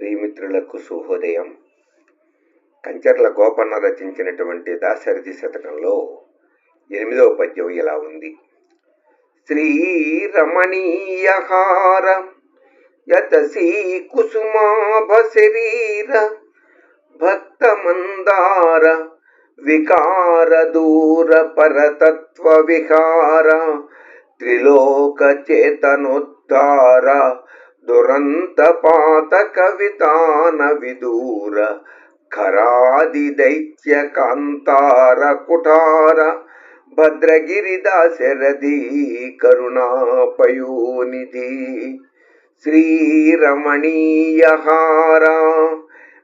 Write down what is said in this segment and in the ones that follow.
ప్రియమిత్రులకు శుభోదయం కంచర్ల గోపన్న రచించినటువంటి దాశరథి శతకంలో ఎనిమిదవ పద్యం ఇలా ఉంది. శ్రీరమణీయహార యతసీ కుసుమాభ శరీర భక్త మందార వికార దూర పరతత్వ విహార త్రిలోక చేతనోద్ధార దురంత పాత కవితాన విదూర ఖరాది దైత్య కాంతార కుఠార భద్రగిరి దాశరథి కరుణాపయోనిధి శ్రీరమణీయహార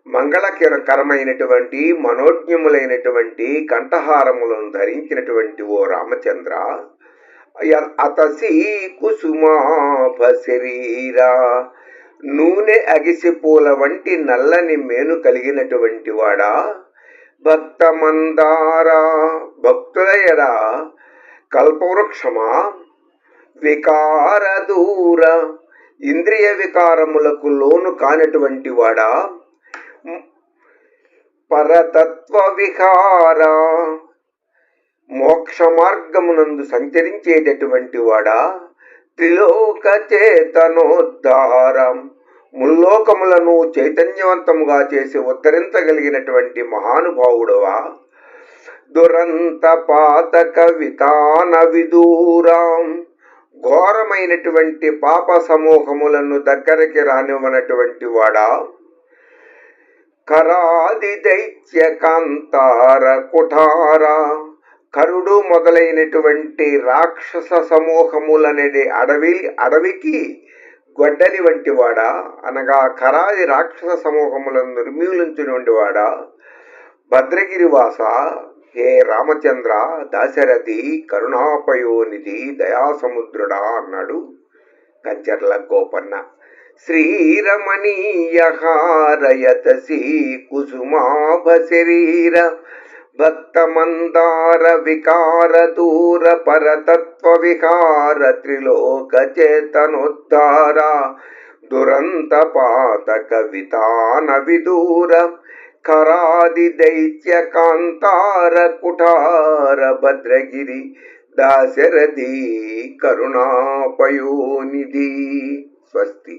మంగళకరమైనటువంటి మనోజ్ఞములైనటువంటి కంఠహారములను ధరించినటువంటి ఓ రామచంద్ర అతసి కుసుమాభ శరీరా నూనె అగిసి పూల వంటి నల్లని మేను కలిగినటువంటి వాడా భక్త మందారా భక్తుల ఎడా కల్పవృక్షమా వికార దూర ఇంద్రియ వికారములకు లోను కానటువంటి వాడా పరతత్వ విహార మోక్ష మార్గమునందు సంచరించేటటువంటి వాడా? త్రిలోక చేతనోద్ధారం ముల్లోకములను చైతన్యవంతముగా చేసి ఉద్ధరించగలిగినటువంటి మహానుభావుడవా? దురంత పాతక వితాన విదూరాం ఘోరమైనటువంటి పాప సమూహములను దగ్గరికి రానివ్వనటువంటి వాడా? కరాది దైత్య కాంతార కుఠార. కరుడు మొదలైనటువంటి రాక్షస సమూహములనేది అడవి అడవికి గొడ్డలి వంటి వాడా అనగా కరాది రాక్షస సమూహములను నిర్మూలించినటువంటి వాడా భద్రగిరివాస హే రామచంద్ర దాశరథి కరుణాపయోనిధి దయాసముద్రుడా అన్నాడు కంచర్ల గోపన్న. శ్రీరమణీయహారయతసి కుసుమాభ శరీర భక్తమందార వికార దూర పరతత్వ విహార త్రిలోక చేతనోద్ధార దురంత పాత కవితాన విదూర కరాది దైత్య కాంతార కుఠార భద్రగిరి దాశరథి కరుణాపయోనిధి స్వస్తి